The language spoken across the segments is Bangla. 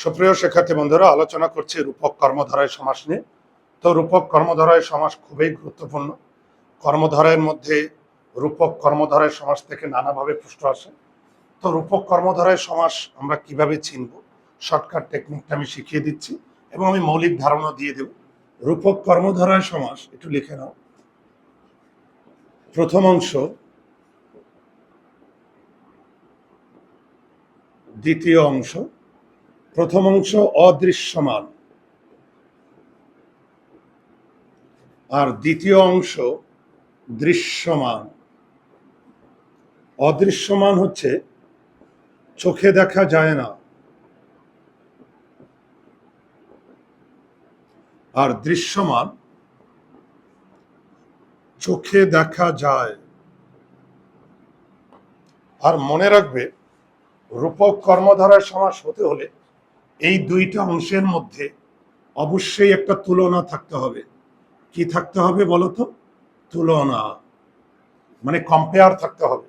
সুপ্রিয় শিক্ষার্থী বন্ধুরা, আলোচনা করছি রূপক কর্মধারায় সমাস নিয়ে। তো রূপক কর্মধারায় সমাস খুবই গুরুত্বপূর্ণ। কর্মধারায়ের মধ্যে রূপক কর্মধারায় সমাস থেকে নানাভাবে প্রশ্ন আসে তো রূপক কর্মধারায় সমাস আমরা কীভাবে চিনব? শর্টকাট টেকনিকটা আমি শিখিয়ে দিচ্ছি এবং আমি মৌলিক ধারণা দিয়ে দেব। রূপক কর্মধারায় সমাস, একটু লিখে নাও। প্রথম অংশ। দ্বিতীয় অংশ। প্রথম অংশ অদৃশ্যমান। আর দ্বিতীয় অংশ দৃশ্যমান। অদৃশ্যমান হচ্ছে চোখে দেখা যায় না। আর দৃশ্যমান চোখে দেখা যায়। আর মনে রাখবে, রূপক কর্মধারায় সমাস হতে হলে এই দুইটা অংশের মধ্যে অবশ্যই একটা তুলনা থাকতে হবে। কি থাকতে হবে বলতো? তুলনা। মানে কম্পেয়ার থাকতে হবে।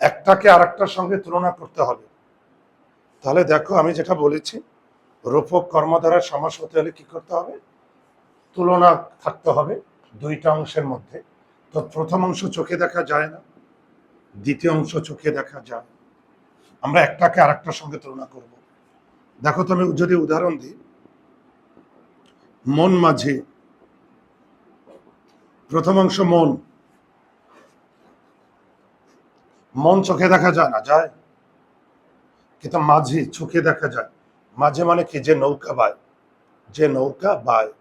একটাকে আরেকটার সঙ্গে তুলনা করতে হবে। তাহলে দেখো, আমি যেটা বলেছি, রূপক কর্মধারায় সমাস হতে হলে কি করতে হবে? তুলনা থাকতে হবে দুইটা অংশের মধ্যে। তো প্রথম অংশ চোখে দেখা যায় না, দ্বিতীয় অংশ চোখে দেখা যায় আমরা একটাকে আরেকটার সঙ্গে তুলনা করব। দেখো তো আমি যদি উদাহরণ দিই, মন মাঝে, প্রথম অংশ মন। মন চোখে দেখা যায় না, যায়। কিন্তু মাঝে চোখে দেখা যায়। মাঝে মানে কি? যে নৌকা বায়। যে নৌকা বায়।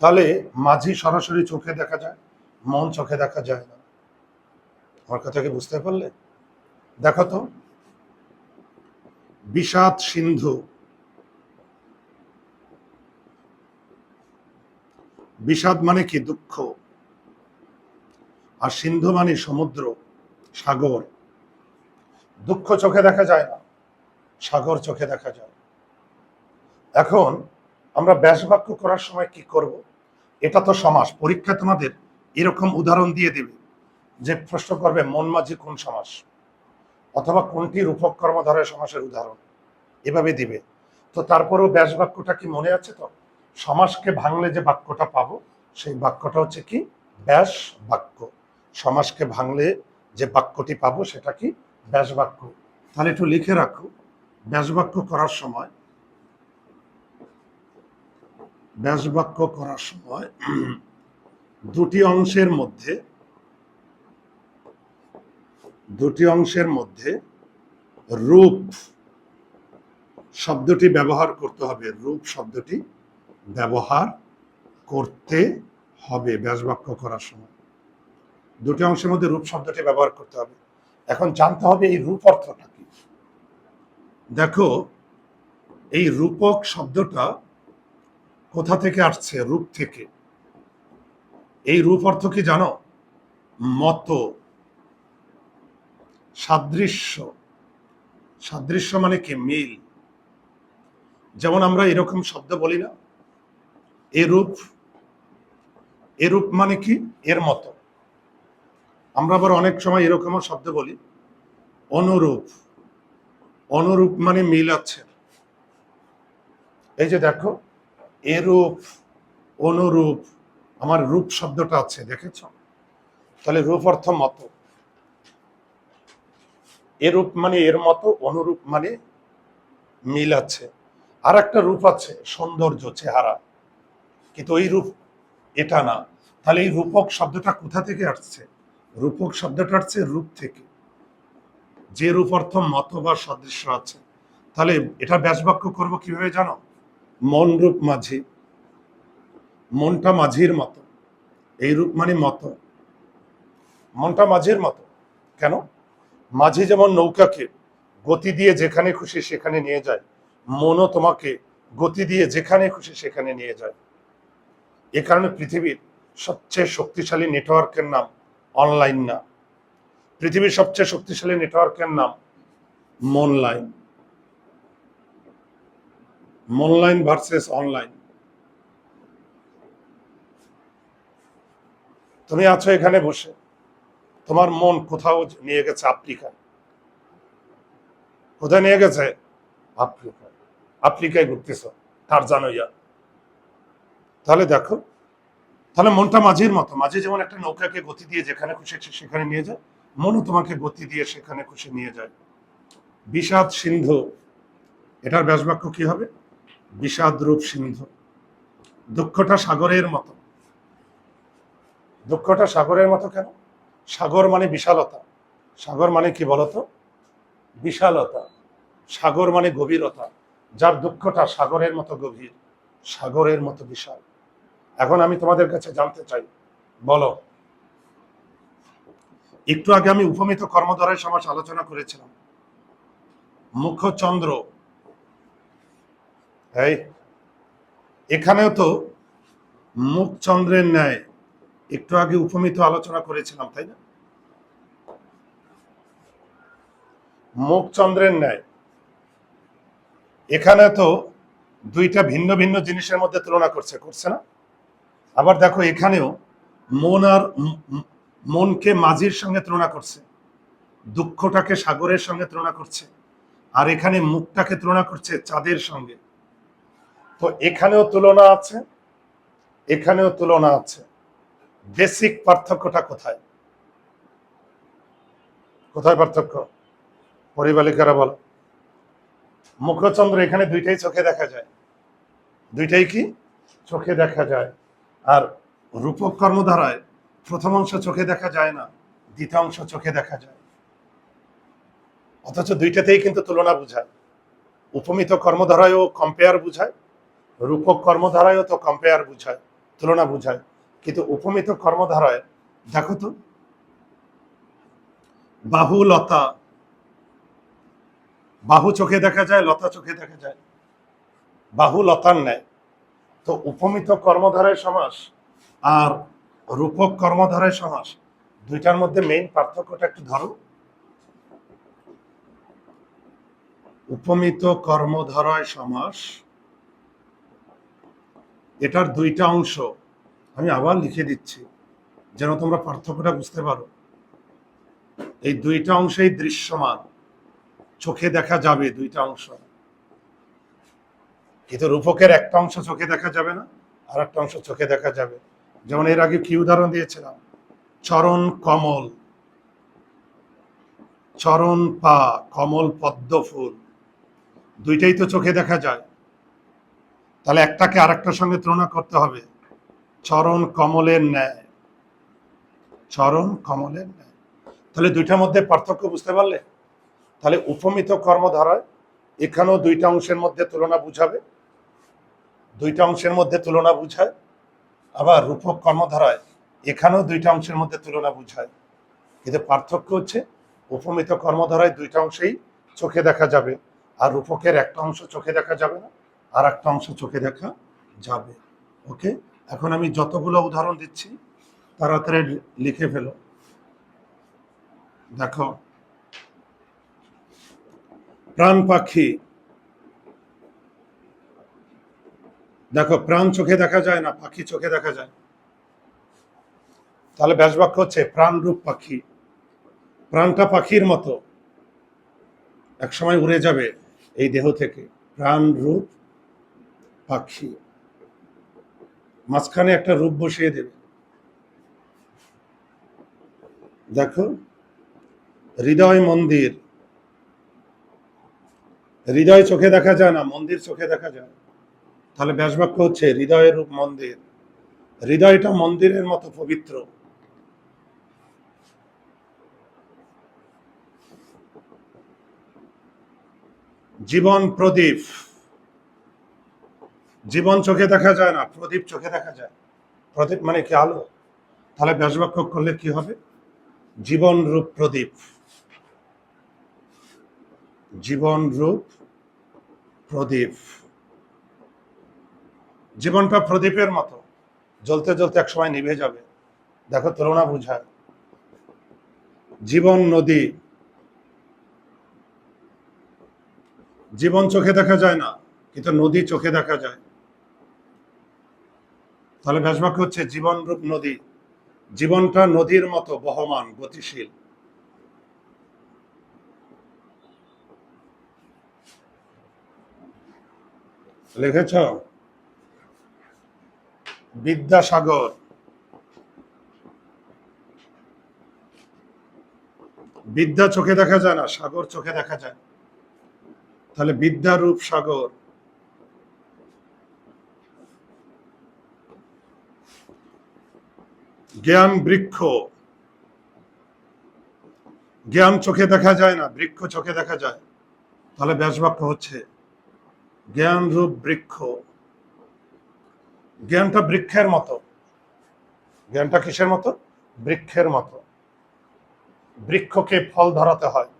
তাহলে মাঝি সরাসরি চোখে দেখা যায়, মন চোখে দেখা যায় না। আমার কথা কি বুঝতে পারলে? দেখো তো। বিষাদ সিন্ধু। বিষাদ মানে কি দুঃখ? আর সিন্ধু মানে সমুদ্র, সাগর। দুঃখ চোখে দেখা যায় না, সাগর চোখে দেখা যায়। এখন আমরা ব্যাস বাক্য করার সময় কি করব? এটা তো সমাস। পরীক্ষা তোমাদের এরকম উদাহরণ দিয়ে দেবে যে প্রশ্ন করবে, মন মাঝি কোন সমাস? অথবা কোনটি রূপক কর্মধারয় সমাসের উদাহরণ? এভাবে দিবে। তো তারপরেও ব্যাস বাক্যটা কি মনে আছে তো? সমাসকে ভাঙলে যে বাক্যটা পাবো, সেই বাক্যটা হচ্ছে কি? ব্যাস বাক্য। সমাসকে ভাঙলে যে বাক্যটি পাবো, সেটা কি? ব্যাস বাক্য। তাহলে একটু লিখে রাখো। ব্যাস বাক্য করার সময়, ব্যাস বাক্য করার সময় দুটি অংশের মধ্যে দুটি অংশের মধ্যে রূপ শব্দটি ব্যবহার করতে হবে। রূপ শব্দটি ব্যবহার করতে হবে ব্যাসবাক্য করার সময়। দুটি অংশের মধ্যে রূপ শব্দটি ব্যবহার করতে হবে। এখন জানতে হবে এই রূপ অর্থটা কি? দেখো, এই রূপক শব্দটা কোথা থেকে আসছে? রূপ থেকে। এই রূপ অর্থ কি জানো? মত। সাদৃশ্য। সাদৃশ্য মানে কি? মিল। যেমন আমরা এরকম শব্দ বলি না, এরূপ। এরূপ মানে কি? এর মতো। আমরা আবার অনেক সময় এরকমও শব্দ বলি, অনুরূপ। অনুরূপ মানে মিল আছে। এই যে দেখো, এরূপ, অনুরূপ, আমার রূপ শব্দটা আছে, দেখেছ? তাহলে রূপ অর্থ মতো। এরূপ মানে এর মতো অনুরূপ মানে মিল আছে। আর একটা রূপ আছে, সৌন্দর্য, চেহারা। কিন্তু ওই রূপ এটা না। তাহলে এই রূপক শব্দটা কোথা থেকে আসছে? রূপক শব্দটা আসছে রূপ থেকে। যে রূপ অর্থ মত বা সদৃশ্য আছে। তাহলে এটা ব্যাসবাক্য করব কীভাবে জানো? মন রূপ মাঝি। মনটা মাঝির মতো। এই রূপ মানে মতো। মনটা মাঝির মতো। কেন? মাঝি যেমন নৌকাকে গতি দিয়ে যেখানে খুশি সেখানে নিয়ে যায়, মনও তোমাকে গতি দিয়ে যেখানে খুশি সেখানে নিয়ে যায়। এ কারণে পৃথিবীর সবচেয়ে শক্তিশালী নেটওয়ার্কের নাম অনলাইন না। পৃথিবীর সবচেয়ে শক্তিশালী নেটওয়ার্কের নাম মনলাইন। মনলাইন ভার্সেস অনলাইন। তুমি আছো এখানে বসে। তোমার মন কোথাও নিয়ে গেছে আফ্রিকায়। কোথায় নিয়ে গেছে? আফ্রিকা আফ্রিকায় ঘুরতেছ তার জানোইয়া তাহলে দেখো, তাহলে মনটা মাঝির মতো। মাঝি যেমন একটা নৌকাকে গতি দিয়ে যেখানে খুশি সেখানে নিয়ে যায়, মনও তোমাকে গতি দিয়ে সেখানে খুশি নিয়ে যায়। বিষাদ সিন্ধু, এটার ব্যাসবাক্য কি হবে? বিষাদ রূপ সিন্ধু। দুঃখটা সাগরের মতো। দুঃখটা সাগরের মতো কেন? সাগর মানে বিশালতা। সাগর মানে কি বলতো? বিশালতা। সাগর মানে গভীরতা। যার দুঃখটা সাগরের মতো গভীর, সাগরের মতো বিশাল। এখন আমি তোমাদের কাছে জানতে চাই, বলো। একটু আগে আমি উপমিত কর্মদ্বারায় সমাজ আলোচনা করেছিলাম। মুখচন্দ্র। এই, এখানেও তো মুখচন্দ্রের ন্যায়। একটু আগে উপমিত আলোচনা করেছিলাম, তাই না? মুখচন্দ্রের ন্যায়। এখানে তো দুইটা ভিন্ন ভিন্ন জিনিসের মধ্যে তুলনা করছে করছে না? আবার দেখো, এখানেও মন আর মনকে মাঝির সঙ্গে তুলনা করছে, দুঃখটাকে সাগরের সঙ্গে তুলনা করছে, আর এখানে মুখটাকে তুলনা করছে চাঁদের সঙ্গে। তো এখানেও তুলনা আছে, এখানেও তুলনা আছে। বেসিক পার্থক্যটা কোথায়? কোথায় পার্থক্য? পরিবালিকারা বলো। মুখচন্দ্র এখানে দুইটাই চোখে দেখা যায়। দুইটাই কি? চোখে দেখা যায়। আর রূপক কর্মধারায় প্রথম অংশ চোখে দেখা যায় না, দ্বিতীয় অংশ চোখে দেখা যায়। অথচ দুইটাতেই কিন্তু তুলনা বুঝায়। উপমিত কর্মধারায়ও কম্পেয়ার বুঝায়, রূপক কর্মধারায়ও তো কম্পেয়ার বুঝায়, তুলনা বুঝায়। কিন্তু উপমিত কর্মধারায়, দেখো তো বাহু লতা বাহু চোখে দেখা যায়, লতা চোখে দেখা যায় বাহু লতার ন্যায়। তো উপমিত কর্মধারায় সমাস আর রূপক কর্মধারায় সমাস, দুইটার মধ্যে মেইন পার্থক্যটা একটু ধরো। উপমিত কর্মধারায় সমাস, এটার দুইটা অংশ আমি আবার লিখে দিচ্ছি, যেন তোমরা পার্থক্যটা বুঝতে পারো। এই দুইটা অংশেই দৃশ্যমান, চোখে দেখা যাবে দুইটা অংশ। কিন্তু রূপকের একটা অংশ চোখে দেখা যাবে না, আর একটা অংশ চোখে দেখা যাবে। যেমন এর আগে কি উদাহরণ দিয়েছিলাম? চরণ কমল। চরণ পা, কমল পদ্ম ফুল, দুইটাই তো চোখে দেখা যায়। তাহলে একটাকে আরেকটার সঙ্গে তুলনা করতে হবে। চরণ কমলের ন্যায়। চরণ কমলের ন্যায়। তাহলে দুইটার মধ্যে পার্থক্য বুঝতে পারলে? তাহলে উপমিত কর্মধারায় এখানেও দুইটা অংশের মধ্যে তুলনা বুঝাবে। দুইটা অংশের মধ্যে তুলনা বুঝায়। আবার রূপক কর্মধারায় এখানেও দুইটা অংশের মধ্যে তুলনা বুঝায়। কিন্তু পার্থক্য হচ্ছে উপমিত কর্মধারায় দুইটা অংশেই চোখে দেখা যাবে আর রূপকের একটা অংশ চোখে দেখা যাবে না আর একটা অংশ চোখে দেখা যাবে। ওকে? এখন আমি যতগুলো উদাহরণ দিচ্ছি তাড়াতাড়ি লিখে ফেলো। দেখো। প্রাণ পাখি। দেখো, প্রাণ চোখে দেখা যায় না, পাখি চোখে দেখা যায়। তাহলে ব্যাসবাক্য হচ্ছে প্রাণরূপ পাখি। প্রাণটা পাখির মতো। এক সময় উড়ে যাবে এই দেহ থেকে। প্রাণরূপ পাখি। মাঝখানে একটা রূপ বসিয়ে দেবে। দেখো, হৃদয় মন্দির। হৃদয় চোখে দেখা যায় না, মন্দির চোখে দেখা যায় তাহলে ব্যাসবাক্য হচ্ছে হৃদয়ের রূপ মন্দির। হৃদয়টা মন্দিরের মতো পবিত্র। জীবন প্রদীপ। জীবন চোখে দেখা যায় না, প্রদীপ চোখে দেখা যায়। প্রদীপ মানে কি আলো? তাহলে ব্যাসবাক্য করলে কি হবে? জীবন রূপ প্রদীপ। জীবন রূপ প্রদীপ। জীবনটা প্রদীপের মতো। জ্বলতে জ্বলতে এক সময় নিভে যাবে। দেখো তুলনা বুঝায়। জীবন নদী। জীবন চোখে দেখা যায় না, কিন্তু নদী চোখে দেখা যায়। তাহলে ব্যাসবাক্য হচ্ছে জীবন রূপ নদী। জীবনটা নদীর মতো বহমান, গতিশীল। লিখেছ? বিদ্যাসাগর। বিদ্যা চোখে দেখা যায় না, সাগর চোখে দেখা যায়। তাহলে বিদ্যারূপ সাগর। জ্ঞান বৃক্ষ। জ্ঞান চোখে দেখা যায় না, বৃক্ষ চোখে দেখা যায়। তাহলে ব্যাসবাক্য হচ্ছে জ্ঞান রূপ বৃক্ষ। জ্ঞানটা বৃক্ষের মতো। জ্ঞানটা কিসের মতো? বৃক্ষের মতো। বৃক্ষকে ফল ধরাতে হয়।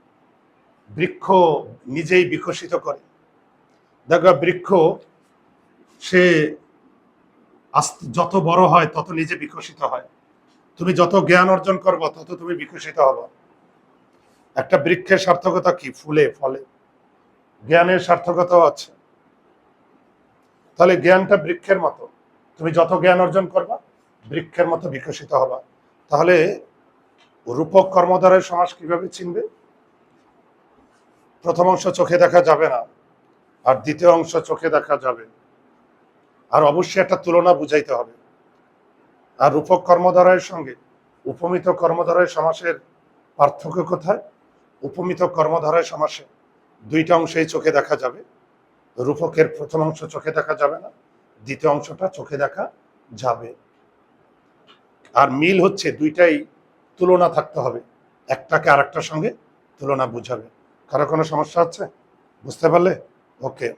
বৃক্ষ নিজেই বিকশিত করে। দেখবা বৃক্ষ, সে যত বড় হয়, তত নিজে বিকশিত হয়। তুমি যত জ্ঞান অর্জন করবে, তত তুমি বিকশিত হবে। একটা বৃক্ষের সার্থকতা কি? ফুলে, ফলে। জ্ঞানের সার্থকতাও আছে। তাহলে জ্ঞানটা বৃক্ষের মতো। তুমি যত জ্ঞান অর্জন করবা, বৃক্ষের মতো বিকশিত হবা। তাহলে রূপক কর্মধারের সমাজ কীভাবে চিনবে? প্রথম অংশ চোখে দেখা যাবে না, আর দ্বিতীয় অংশ চোখে দেখা যাবে। আর অবশ্যই একটা তুলনা বুঝাইতে হবে। আর রূপক কর্মধারয়ের সঙ্গে উপমিত কর্মধারয় সমাসের পার্থক্য কোথায়? উপমিত কর্মধারয় সমাসে দুইটা অংশেই চোখে দেখা যাবে। রূপকের প্রথম অংশ চোখে দেখা যাবে না, দ্বিতীয় অংশটা চোখে দেখা যাবে। আর মিল হচ্ছে দুইটাই তুলনা থাকতে হবে। একটাকে আরেকটার সঙ্গে তুলনা বুঝাবে। কারও কোনো সমস্যা আছে বুঝতে পারলে? ওকে।